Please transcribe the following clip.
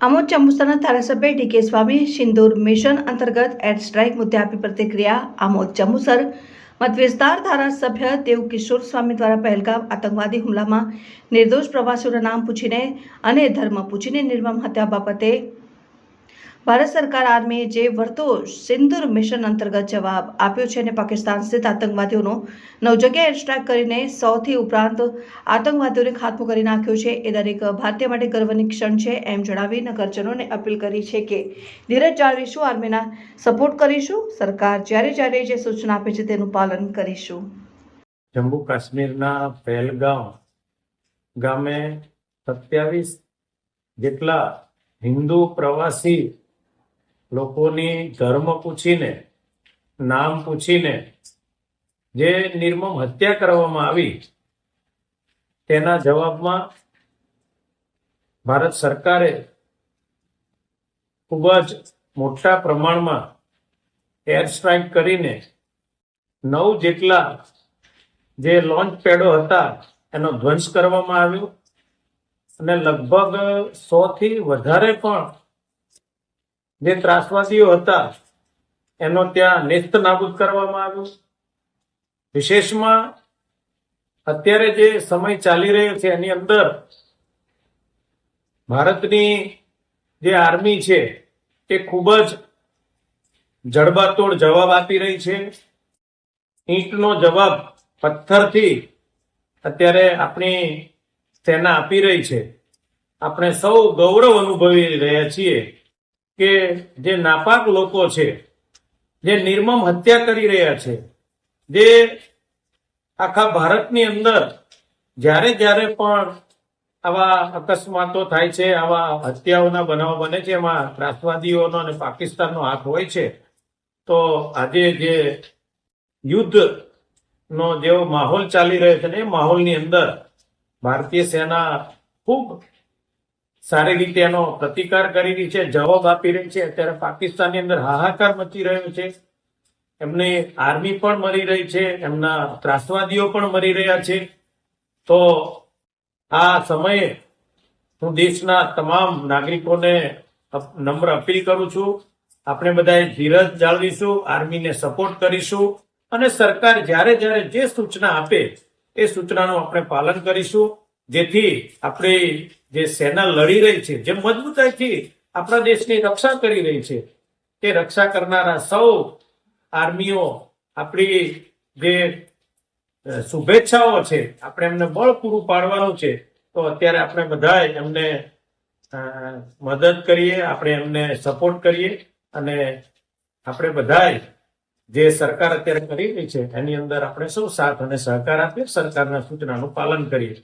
આમોદ ચંબુસરના ધારાસભ્ય ડીકે સ્વામી સિંદૂર મિશન અંતર્ગત air strike મુદ્દે આપી પ્રતિક્રિયા આમોદ ચંબુસર મતવિસ્તાર ધારાસભ્ય દેવ કિશોર સ્વામી દ્વારા પહેલગામ આતંકવાદી હુમલામાં નિર્દોષ પ્રવાસીઓના નામ પૂછીને અને ધર્મ પૂછીને નિર્મમ હત્યા બાબતે ભારત સરકાર આર્મીએ જે વર્તો સિંદુર મિશન અંતર્ગત જવાબ આપ્યો છે અને પાકિસ્તાન સ્થિત આતંકવાદીઓનો નવ જગ્યાએ એરસ્ટ્રાઇક કરીને સૌથી ઉપરાંત આતંકવાદીઓને ખાત્મો કરી નાખ્યો છે. એ દરેક ભારતીય માટે ગર્વની ક્ષણ છે એમ જણાવી નગરજનોને અપીલ કરી છે કે ધીરજ જાળવીશું, આર્મીના સપોર્ટ કરીશું, સરકાર જ્યારે જ્યારે જે સૂચના આપે છે તેનું પાલન કરીશું. જમ્મુ કાશ્મીરના પહેલગામ ગામે સત્યાવીસ જેટલા હિન્દુ પ્રવાસી લોકોની ધર્મ પૂછીને, નામ પૂછીને, જે નિર્મમ હત્યા કરવામાં આવી, તેના જવાબમાં ભારત સરકારે ખૂબ જ મોટા પ્રમાણમાં એર સ્ટ્રાઇક કરીને નવ જેટલા જે લોન્ચ પેડો હતા, એનો ધ્વંસ કરવામાં આવ્યો. અને લગભગ સો થી વધારે પણ જે ત્રાસવાદીઓ હતા, એનો ત્યાં નેસ્ત નાબૂદ કરવામાં આવ્યો. વિશેષમાં અત્યારે જે સમય ચાલી રહ્યો છે, એની અંદર ભારતની જે આર્મી છે તે ખૂબ જ જડબાતોડ જવાબ આપી રહી છે. ઈંટનો જવાબ પથ્થરથી અત્યારે આપણી સેના આપી રહી છે. આપણે સૌ ગૌરવ અનુભવી રહ્યા છીએ. કે જે નાપાક લોકો છે, જે નિર્મમ હત્યા કરી રહ્યા છે, જે આખા ભારતની અંદર જ્યારે જ્યારે પણ આવા અકસ્માતો થાય છે, આવા હત્યાઓના બનાવો બને છે, એમાં ત્રાસવાદીઓનો અને પાકિસ્તાનનો હાથ હોય છે, તો આજે જે યુદ્ધ નો જેવો માહોલ ચાલી રહ્યો છે ને, એ માહોલની અંદર ભારતીય સેના ખૂબ સારી રીતે એનો પ્રતિકાર કરી રહી છે, જવાબ આપી રહી છે. અત્યારે પાકિસ્તાનની અંદર હાહાકાર મચી રહ્યો છે. એમની આર્મી પણ મરી રહી છે, એમના ત્રાસવાદીઓ પણ મરી રહ્યા છે. તો આ સમયે હું દેશના તમામ નાગરિકોને નમ્ર અપીલ કરું છું. આપણે બધાએ ધીરજ જાળવીશું, આર્મીને સપોર્ટ કરીશું અને સરકાર જ્યારે જ્યારે જે સૂચના આપે, એ સૂચનાનું આપણે પાલન કરીશું. જેથી આપણી જે સેના લડી રહી છે, જે મજબૂતાઈથી આપણા દેશની રક્ષા કરી રહી છે, તે રક્ષા કરનારા સૌ આર્મીઓ આપણી જે શુભેચ્છાઓ છે, આપણે એમને બળ પૂરું પાડવાનું છે, તો અત્યારે આપણે બધા એમને મદદ કરીએ, આપણે એમને સપોર્ટ કરીએ અને આપણે બધાય જે સરકાર અત્યારે કરી રહી છે, એની અંદર આપણે સૌ સાથ અને સહકાર આપીએ, સરકારના સૂચનાનું પાલન કરીએ.